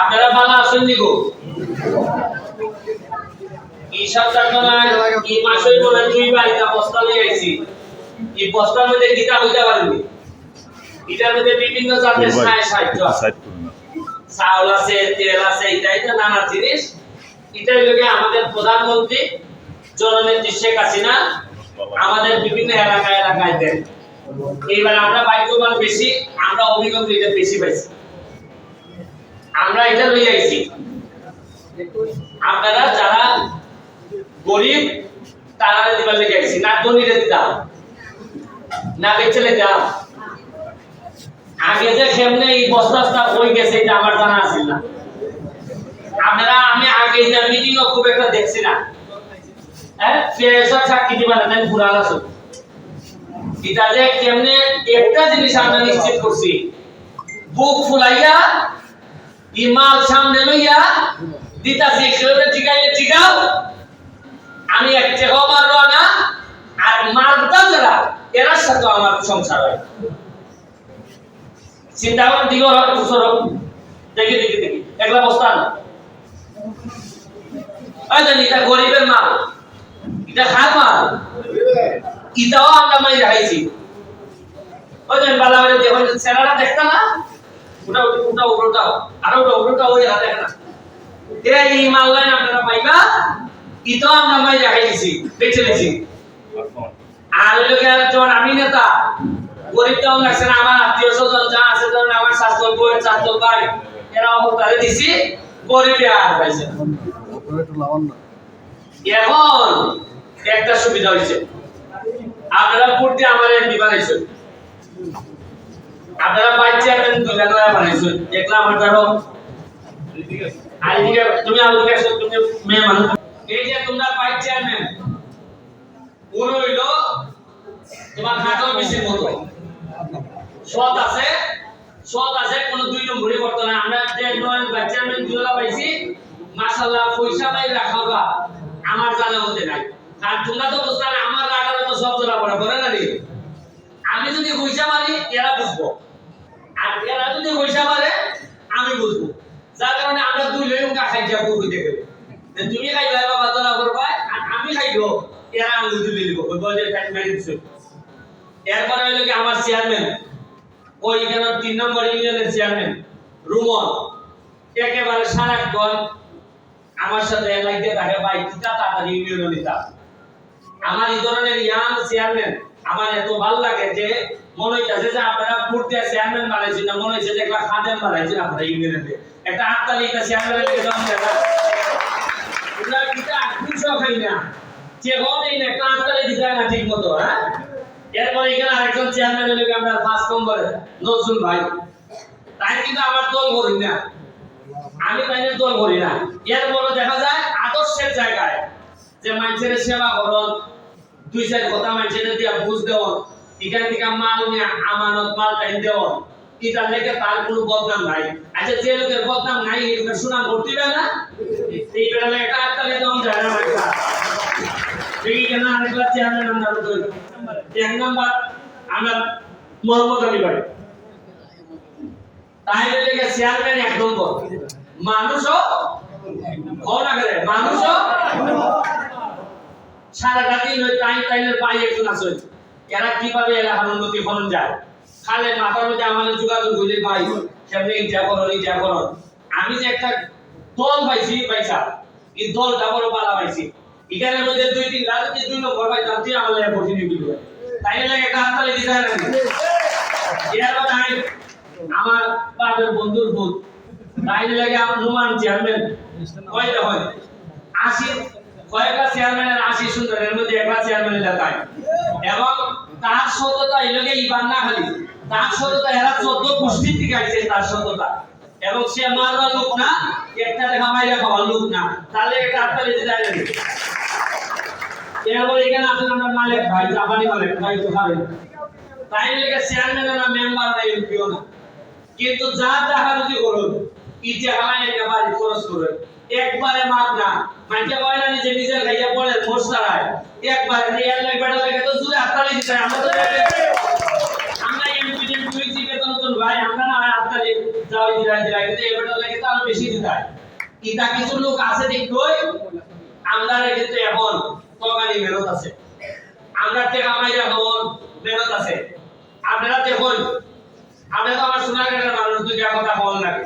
আপনারা ভালো আছেন নিগো এই সপ্তাহবেলায় এই মাসের মনে দুই বাড়িটা বস্তা নিয়ে আইছি। এই বস্তার মধ্যে গীতা হইতে পারেনি এটার মধ্যে বিভিন্ন জাতের সাহায্য চাউল আছে তেল আছে এটা এটা নানা জিনিস। এটাই লোকে আমাদের প্রধানমন্ত্রী জননেত্রী শেখ হাসিনা আমাদের বিভিন্ন এলাকায় এলাকায় দেন। এইবার আমরা ভাগ্যবান বেশি আমরা অভিজ্ঞতা বেশি পাইছি। আমরা এটা লই আইছি। আপনারা যারা গরিব তারা দিবার লেগে আইছি। না ধনীরে দিতাম, না বেচলে দিতাম আগে যে কেমনে এই বস্তাটা হয়ে গেছে, এটা আমার জানা আছে না। আপনারা, আমি আগে এটা মিটিং খুব একটা দেখছি না। হ্যাঁ? ফেরেশা সাক্ষী দিবা না, তাই পুরান আছে এটা যে কেমনে একটা জিনিস আমরা নিশ্চিত করছি। বুক ফুলাইয়া ইমাল সামনে লইয়া দিতাছি কেউরে জিগাইলে জিগাও আমি এক টাকাও মারবো না, আর মারতাম যারা, এরার সাথে আমার সংসার হয়। চিন্তা দিকে ওরা খুচরো দেখি দেখি দেখি। একলা বস্তা না। ওই জানি এটা গরিবের মাল। এটা খাত মাল। ইটাও আমরা মাই রাখাইছি ওই জানি বালা বাড়ি দেখুন সেরাটা দেখতা না? ওটা ওটা ওটা আর ওটা ওটা ওই হাতে না এরা এই লাইন আপনারা পাইবা? ইটাও আমরা মাই রাখাইছি বেঁচে দিছি আর লোকে যখন আমি নেতা। গরিব তো লাগছে না, আমার আত্মীয় স্বজন যা আছে, ধরেন আমার স্বাস্থ্য বই স্বাস্থ্য ভাই এরা অবতারে দিছি, গরিবে আর পাইছে। এখন একটা সুবিধা হয়েছে আপনারা পূর্তি আমার এমপি বানাইছেন। আপনারা দুইটা দেখলাম আমার ভাইস চেয়ারম্যান না। আমরা পাই জানা হতে নাই। আর তোমরা তো বুঝতে না আমার রাখালে তো সব ধরা পড়া করে না আমি যদি পয়সা মারি, এরা বুঝব। আর যদি পয়সা মারে আমি বুঝব। যার কারণে আমরা দুই লই উনকা খাই যাব দেখে যে তুমি খাইবা বাবা ধরা করবা, আর আমি খাইবো, এরা আমি দুই লিব কই বলে টাইম মেরে দিছো। এরপরে হইল কি আমার চেয়ারম্যান ওই এখানে তিন নম্বর ইউনিয়নের চেয়ারম্যান রুমন। একেবারে সারাক্ষণ আমার সাথে লাগতে থাকে, ভাই কিতা তাড়াতাড়ি ইউনিয়নে নিতা? আমার এই ধরনের ইয়াং চেয়ারম্যান আমার এত ভালো লাগে যে মনে হইতাছে যে আপনারা পূর্তি চেয়ারম্যান বানাইছেন না, মনে হচ্ছে যে একটা খাদেম বানাইছেন আপনারা ইউনিয়নে একটা আটতালি একটা চেয়ারম্যানের দিকে দাম দেয় না আমরা কিতা খুশো খাই না। যে হন এই একটা আটতালি দিতে না ঠিক মতো হ্যাঁ? এরপর এখানে আরেকজন চেয়ারম্যান হলো আমরা ফার্স্ট নম্বরে, নজরুল ভাই। তাই কিন্তু আমার দল করি না। আমি তাইনের দল করি না। এরপর দেখা যায় আদর্শের জায়গায় যে মানুষের সেবা করন দুই চার কথা মানুষের দিয়া বুঝ দেওয়ান এখান থেকে মাল নিয়ে আমানত মাল টাইম দেওয়ান এটা লেগে তার কোনো বদনাম নাই। আচ্ছা যে লোকের বদনাম নাই, এই সুনাম করতে না এই বেলা একটা আটকালে দেওয়ান যায় না একটা। আরেকবার চেয়ারম্যান এক মোহাম্মদ আলী তাইলে লেগে চেয়ারম্যান এক নম্বর। মানুষও ঘনা করে মানুষও সারাটা দিন ওই টাইম টাইমের পাই একজন আছে। এরা কীভাবে এলাকার উন্নতি ফলন যায়? খালে মাথার মধ্যে আমাদের যোগাযোগ হইলে ভাই সেমনি ইটা করো ইটা করো। আমি যে একটা দল পাইছি পয়সা এই দলটা বড় পালা পাইছি। এখানের মধ্যে দুই তিন রাজনীতি দুই নম্বর ভাই আমার লাগে কঠিন বিল তাই লাগে একটা হাততালি দিতে হয় না এর কথা আমি, আমার বাপের বন্ধুর ভূত তাই লাগে আমার নুমান চেয়ারম্যান। কয়টা হয়? আশি কয়েকটা চেয়ারম্যানের আশি সুন্দরের মধ্যে একটা চেয়ারম্যান এলাকায় এবং তার সততা এলাকে ইবান না খালি তার সততা, এরা চোদ্দ গোষ্ঠীর থেকে আইছে তার সততা। এবং সে মারবার লোক না, একটা দেখা মাইরা খাওয়ার লোক না। তাহলে একটা হাততালি দিতে না এরপর এখানে আছেন আমরা মালিক ভাই, জাপানি মালিক, ভাই তো খাবেন তাই লেগে চেয়ারম্যান না মেম্বার না এমপিও না। কিন্তু যা টাকা যদি করুন হালাই একেবারে খরচ করুন একবারে মাপ না। মাইকে কয় না নিজে নিজে খাইয়া পড়ে তারায় একবারে রিয়াল লাগ বেটা লাগে তো জুড়ে হাততালি দিতে আমরা তো আমরা এমপি এমপি বেতন তো ভাই আমরা না দিরা দিরা কিন্তু এবারে লাগে তো আরও বেশি দিতাই ইটা কিছু লোক আছে দেখই আমরা কিন্তু এখন তগানি মেহনত আছে। আমরা তে কামাই এখন মেহনত আছে। আপনারা দেখুন আপনারা তো আমার সোনার কাটার মানুষ দুইটা কথা বল লাগে।